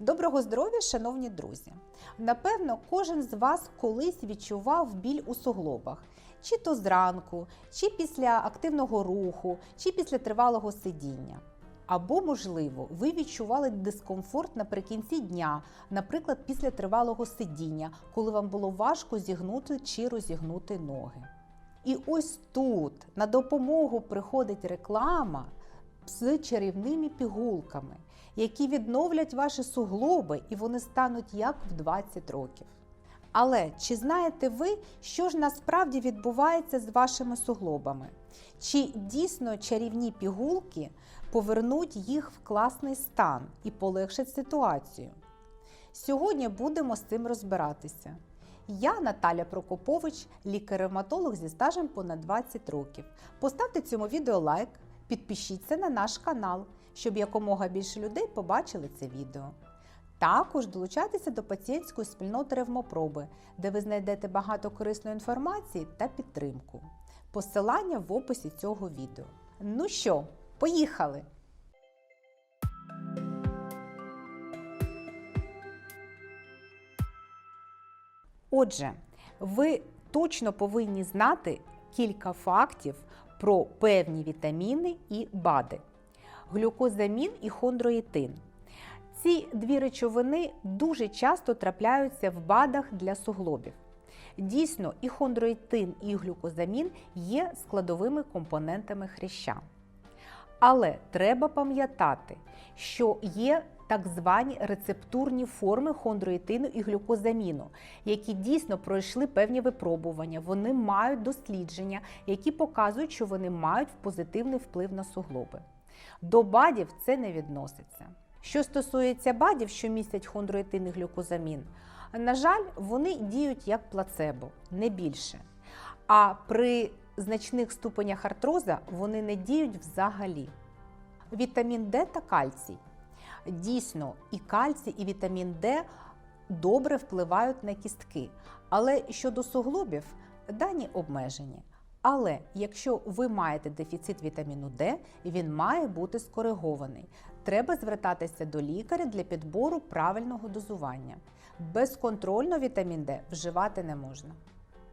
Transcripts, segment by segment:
Доброго здоров'я, шановні друзі! Напевно, кожен з вас колись відчував біль у суглобах, чи то зранку, чи після активного руху, чи після тривалого сидіння. Або, можливо, ви відчували дискомфорт наприкінці дня, наприклад, після тривалого сидіння, коли вам було важко зігнути чи розігнути ноги. І ось тут на допомогу приходить реклама з чарівними пігулками, які відновлять ваші суглоби, і вони стануть як в 20 років. Але чи знаєте ви, що ж насправді відбувається з вашими суглобами? Чи дійсно чарівні пігулки повернуть їх в класний стан і полегшать ситуацію? Сьогодні будемо з цим розбиратися. Я Наталя Прокопович, лікар-ревматолог зі стажем понад 20 років. Поставте цьому відео лайк, підпишіться на наш канал, щоб якомога більше людей побачили це відео. Також долучайтеся до пацієнтської спільноти ревмопроби, де ви знайдете багато корисної інформації та підтримку. Посилання в описі цього відео. Ну що, поїхали! Отже, ви точно повинні знати кілька фактів про певні вітаміни і БАДи глюкозамін і хондроїтин. Ці дві речовини дуже часто трапляються в БАДах для суглобів. Дійсно, і хондроїтин, і глюкозамін є складовими компонентами хряща. Але треба пам'ятати, що є так звані рецептурні форми хондроїтину і глюкозаміну, які дійсно пройшли певні випробування. Вони мають дослідження, які показують, що вони мають позитивний вплив на суглоби. До БАДів це не відноситься. Що стосується БАДів, що містять хондроїтин і глюкозамін, на жаль, вони діють як плацебо, не більше. А при значних ступенях артроза вони не діють взагалі. Вітамін Д та кальцій. Дійсно, і кальцій, і вітамін Д добре впливають на кістки. Але щодо суглобів, дані обмежені. Але якщо ви маєте дефіцит вітаміну Д, він має бути скоригований. Треба звертатися до лікаря для підбору правильного дозування. Безконтрольно вітамін Д вживати не можна.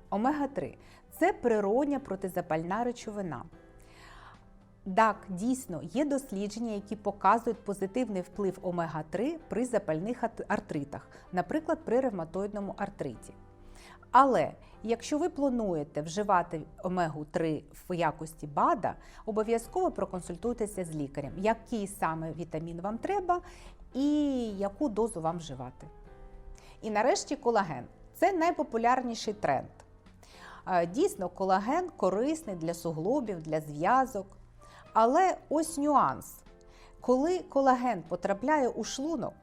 Омега-3 це природня протизапальна речовина. Так, дійсно, є дослідження, які показують позитивний вплив омега-3 при запальних артритах, наприклад, при ревматоїдному артриті. Але якщо ви плануєте вживати омегу-3 в якості БАДа, обов'язково проконсультуйтеся з лікарем, який саме вітамін вам треба і яку дозу вам вживати. І нарешті колаген це найпопулярніший тренд. Дійсно, колаген корисний для суглобів, для зв'язок. Але ось нюанс. Коли колаген потрапляє у шлунок,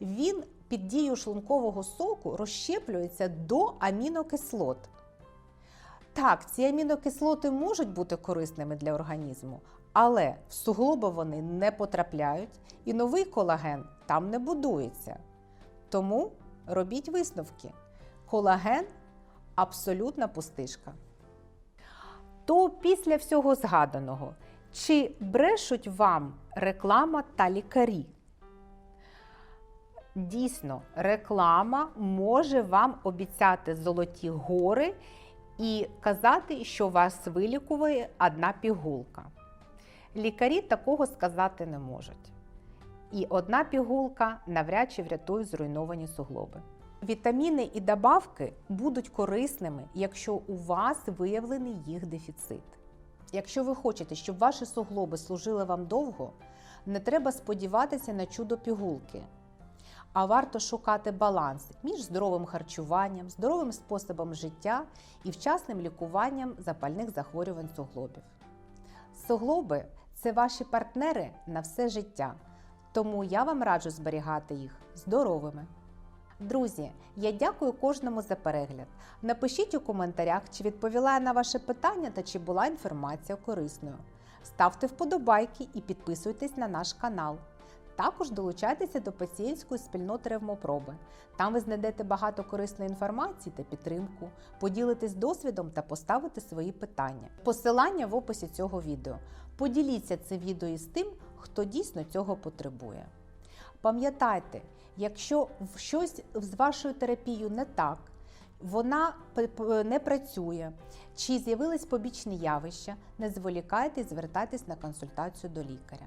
він під дією шлункового соку розщеплюється до амінокислот. Так, ці амінокислоти можуть бути корисними для організму, але в суглоби вони не потрапляють і новий колаген там не будується. Тому робіть висновки. Колаген абсолютна пустишка. То після всього згаданого, чи брешуть вам реклама та лікарі? Дійсно, реклама може вам обіцяти золоті гори і казати, що вас вилікує одна пігулка. Лікарі такого сказати не можуть. І одна пігулка навряд чи врятує зруйновані суглоби. Вітаміни і добавки будуть корисними, якщо у вас виявлений їх дефіцит. Якщо ви хочете, щоб ваші суглоби служили вам довго, не треба сподіватися на чудо пігулки. А варто шукати баланс між здоровим харчуванням, здоровим способом життя і вчасним лікуванням запальних захворювань суглобів. Суглоби це ваші партнери на все життя, тому я вам раджу зберігати їх здоровими. Друзі, я дякую кожному за перегляд. Напишіть у коментарях, чи відповіла я на ваше питання та чи була інформація корисною. Ставте вподобайки і підписуйтесь на наш канал. Також долучайтеся до пацієнтської спільноти ревмопроби. Там ви знайдете багато корисної інформації та підтримку, поділитесь досвідом та поставите свої питання. Посилання в описі цього відео. Поділіться це відео із тим, хто дійсно цього потребує. Пам'ятайте, Якщо щось з вашою терапією не так, вона не працює, чи з'явились побічні явища, не зволікайте і звертайтесь на консультацію до лікаря.